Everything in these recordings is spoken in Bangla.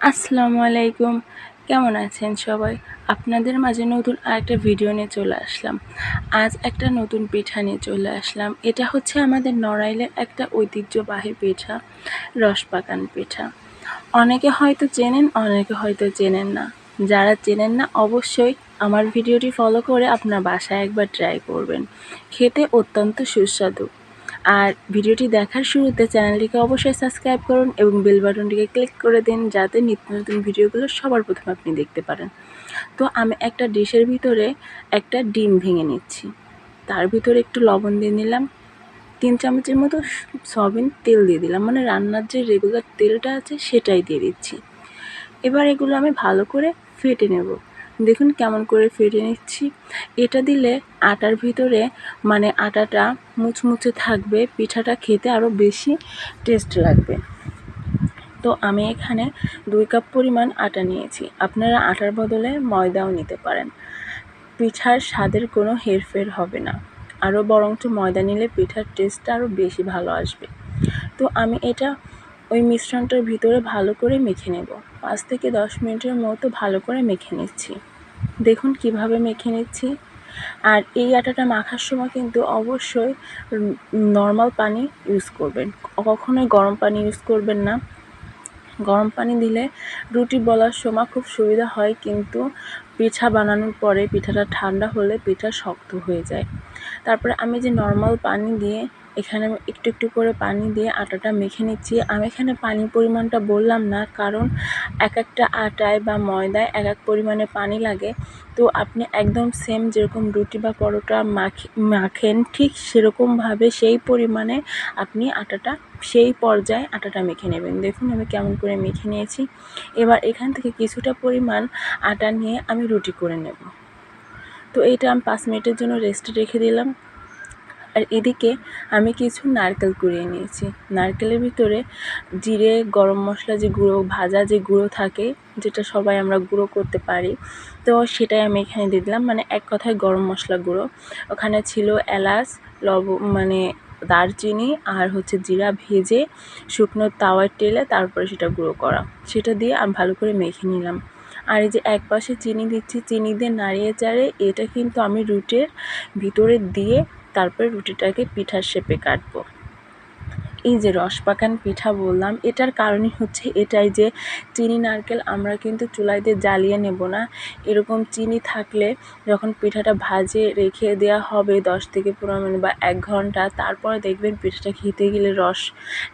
আসসালামু আলাইকুম। কেমন আছেন সবাই? আপনাদের মাঝে নতুন আরেকটা ভিডিও নিয়ে চলে আসলাম। আজ একটা নতুন পিঠা নিয়ে চলে আসলাম। এটা হচ্ছে আমাদের নড়াইলের একটা ঐতিহ্যবাহী পিঠা রসপাকান পিঠা। অনেকে হয়তো চেনেন, অনেকে হয়তো চেনেন না। যারা চেনেন না, অবশ্যই আমার ভিডিওটি ফলো করে আপনার বাসায় একবার ট্রাই করবেন। খেতে অত্যন্ত সুস্বাদু। আর ভিডিওটি দেখার শুরুতে চ্যানেলটিকে অবশ্যই সাবস্ক্রাইব করুন এবং বেল বাটনটিকে ক্লিক করে দিন যাতে নিত্য নতুন ভিডিওগুলো সবার প্রথমে আপনি দেখতে পারেন। তো আমি একটা ডিশের ভিতরে একটা ডিম ভেঙে নিচ্ছি। তার ভিতরে একটু লবণ দিয়ে নিলাম। তিন চামচের মতো সয়াবিন তেল দিয়ে দিলাম। মানে রান্নার যে রেগুলার তেলটা আছে সেটাই দিয়ে দিচ্ছি। এবার এগুলো আমি ভালো করে ফেটে নেব। দেখুন কেমন করে ফেটে নিচ্ছি। এটা দিলে আটার ভিতরে মানে আটাটা মুচমুচে থাকবে, পিঠাটা খেতে আরও বেশি টেস্ট লাগবে। তো আমি এখানে দুই কাপ পরিমাণ আটা নিয়েছি। আপনারা আটার বদলে ময়দাও নিতে পারেন। পিঠার স্বাদের কোনো হেরফের হবে না। আরও বরঞ্চ ময়দা নিলে পিঠার টেস্টটা আরও বেশি ভালো আসবে। তো আমি এটা ওই মিশ্রণটার ভিতরে ভালো করে মেখে নেব। পাঁচ থেকে দশ মিনিটের মতো ভালো করে মেখে নিচ্ছি। দেখুন কীভাবে মেখে নিচ্ছি। আর এই আটাটা মাখার সময় কিন্তু অবশ্যই নর্মাল পানি ইউজ করবেন। কখনোই গরম পানি ইউজ করবেন না। গরম পানি দিলে রুটি বলার সময় খুব সুবিধা হয়, কিন্তু পিঠা বানানোর পরে পিঠাটা ঠান্ডা হলে পিঠা শক্ত হয়ে যায়। তারপরে আমি যে নর্মাল পানি দিয়ে এখানে একটু একটু করে পানি দিয়ে আটাটা মেখে নিচ্ছি। আমি এখানে পানির পরিমাণটা বললাম না, কারণ এক একটা আটায় বা ময়দায় এক এক পরিমাণে পানি লাগে। তো আপনি একদম সেম যেরকম রুটি বা পরোটা মাখে, মাখেন, ঠিক সেরকমভাবে সেই পরিমাণে আপনি আটাটা, সেই পর্যায়ে আটাটা মেখে নেবেন। দেখুন আমি কেমন করে মেখে নিয়েছি। এবার এখান থেকে কিছুটা পরিমাণ আটা নিয়ে আমি রুটি করে নেব। তো এটা আমি পাঁচ মিনিটের জন্য রেস্টে রেখে দিলাম। আর এদিকে আমি কিছু নারকেল কুড়িয়ে নিয়েছি। নারকেলের ভিতরে জিরে, গরম মশলা যে গুঁড়ো, ভাজা যে গুঁড়ো থাকে, যেটা সবাই আমরা গুঁড়ো করতে পারি, তো সেটাই আমি এখানে দিয়ে দিলাম। মানে এক কথায় গরম মশলা গুঁড়ো। ওখানে ছিল এলাচ, লব মানে দারচিনি আর হচ্ছে জিরা ভেজে শুকনো তাওয়ার টেলে তারপরে সেটা গুঁড়ো করা। সেটা দিয়ে আমি ভালো করে মেখে নিলাম। আর এই যে এক পাশে চিনি দিচ্ছি, চিনি দিয়ে নাড়িয়ে চাড়িয়ে এটা কিন্তু আমি রুটের ভিতরে দিয়ে তারপরে রুটিটাকে পিঠার শেপে কাটবো। এই যে রস পাকান পিঠা বললাম, এটার কারণই হচ্ছে এটাই যে চিনি নারকেল আমরা কিন্তু চুলাইতে জ্বালিয়ে নেব না। এরকম চিনি থাকলে যখন পিঠাটা ভাজে রেখে দেওয়া হবে দশ থেকে পনেরো মিনিট বা এক ঘণ্টা, তারপরে দেখবেন পিঠাটা খেতে গেলে রস,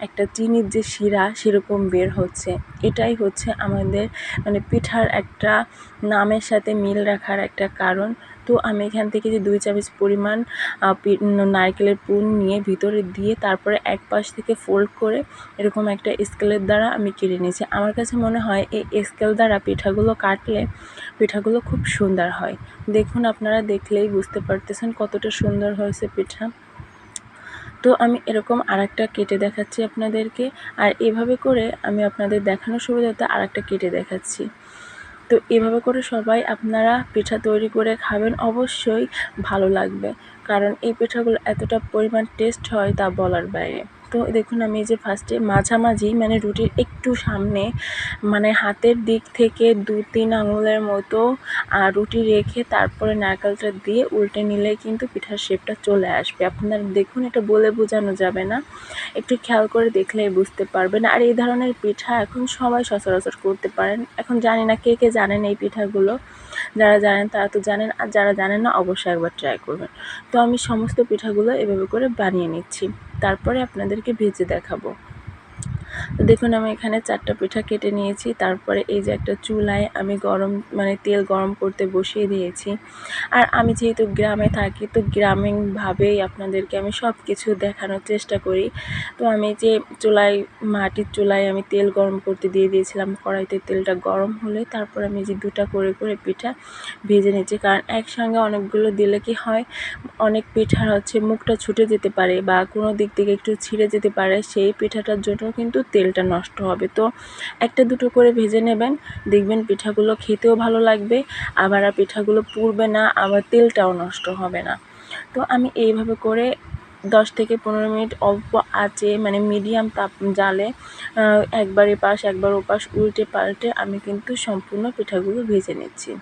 একটা চিনির যে শিরা সেরকম বের হচ্ছে। এটাই হচ্ছে আমাদের মানে পিঠার একটা নামের সাথে মিল রাখার একটা কারণ। তো আমি এখান থেকে যে দুই চামচ পরিমাণ নারকেলের পুর নিয়ে ভিতরে দিয়ে তারপরে এক পাশ থেকে ফোল্ড করে এরকম একটা স্কেলের দ্বারা আমি কেটে নিয়েছি। আমার কাছে মনে হয় এই স্কেল দ্বারা পিঠাগুলো কাটলে পিঠাগুলো খুব সুন্দর হয়। দেখুন আপনারা দেখলেই বুঝতে পারতেছেন কতটা সুন্দর হয়েছে পিঠা। তো আমি এরকম আরেকটা কেটে দেখাচ্ছি আপনাদেরকে। আর এভাবে করে আমি আপনাদের দেখানোর সুবিধাতে আরেকটা কেটে দেখাচ্ছি। তো এভাবে করে সবাই আপনারা পিঠা তৈরি করে খাবেন, অবশ্যই ভালো লাগবে। কারণ এই পিঠাগুলো এতটা পরিমাণ টেস্ট হয় তা বলার বাইরে। তো দেখুন, আমি যে ফার্স্টে মাঝামাঝি মানে রুটির একটু সামনে মানে হাতের দিক থেকে দু তিন আঙুলের মতো রুটি রেখে তারপরে নারকেলটা দিয়ে উল্টে নিলে কিন্তু পিঠার শেপটা চলে আসবে। আপনারা দেখুন, এটা বলে বোঝানো যাবে না। একটু খেয়াল করে দেখলেই বুঝতে পারবেন। আর এই ধরনের পিঠা এখন সবাই সচরাচর করতে পারেন। এখন জানি না কে কে জানেন এই পিঠাগুলো। যারা জানেন তারা তো জানেন, আর যারা জানেন না অবশ্যই একবার ট্রাই করবেন। তো আমি সমস্ত পিঠাগুলো এভাবে করে বানিয়ে নিচ্ছি। তারপরে আপনাদেরকে ভেজে দেখাবো। তো দেখুন, আমি এখানে চারটা পিঠা কেটে নিয়েছি। তারপরে এই যে একটা চুলায় আমি গরম মানে তেল গরম করতে বসিয়ে দিয়েছি। আর আমি যেহেতু গ্রামে থাকি, তো গ্রামীণভাবেই আপনাদেরকে আমি সব কিছু দেখানোর চেষ্টা করি। তো আমি যে চুলায়, মাটির চুলায় আমি তেল গরম করতে দিয়ে দিয়েছিলাম, কড়াইতে তেলটা গরম হলে তারপর আমি যে দুটা করে করে পিঠা ভেজে নিয়েছি। কারণ একসঙ্গে অনেকগুলো দিলে কি হয়, অনেক পিঠার হচ্ছে মুখটা ছুটে যেতে পারে বা কোনো দিক থেকে একটু ছিঁড়ে যেতে পারে, সেই পিঠাটার জন্য কিন্তু তেলটা নষ্ট হবে। তো একটা দুটো করে ভেজে নেবেন। দেখবেন পিঠাগুলো খেতেও ভালো লাগবে, আবার আর পিঠাগুলো পুড়বে না, আবার তেলটাও নষ্ট হবে না। তো আমি এইভাবে করে দশ থেকে পনেরো মিনিট অল্প আঁচে মানে মিডিয়াম তাপ জালে একবার এপাশ, একবার ওপাশ, উল্টে পাল্টে আমি কিন্তু সম্পূর্ণ পিঠাগুলো ভেজে নিচ্ছি।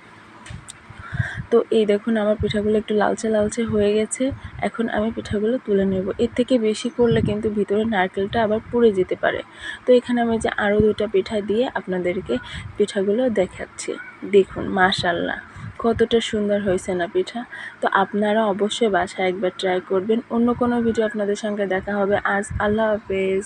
তো এই দেখুন আমার পিঠাগুলো একটু লালচে লালচে হয়ে গেছে। এখন আমি পিঠাগুলো তুলে নেব। এর থেকে বেশি করলে কিন্তু ভিতরে নারকেলটা আবার পুড়ে যেতে পারে। তো এখানে আমি যে আরও দুটা পিঠা দিয়ে আপনাদেরকে পিঠাগুলো দেখাচ্ছি। দেখুন মাশাল্লাহ কতটা সুন্দর হয়েছে না পিঠা। তো আপনারা অবশ্যই বাসায় একবার ট্রাই করবেন। অন্য কোনো ভিডিও আপনাদের সঙ্গে দেখা হবে। আজ আল্লাহ হাফেজ।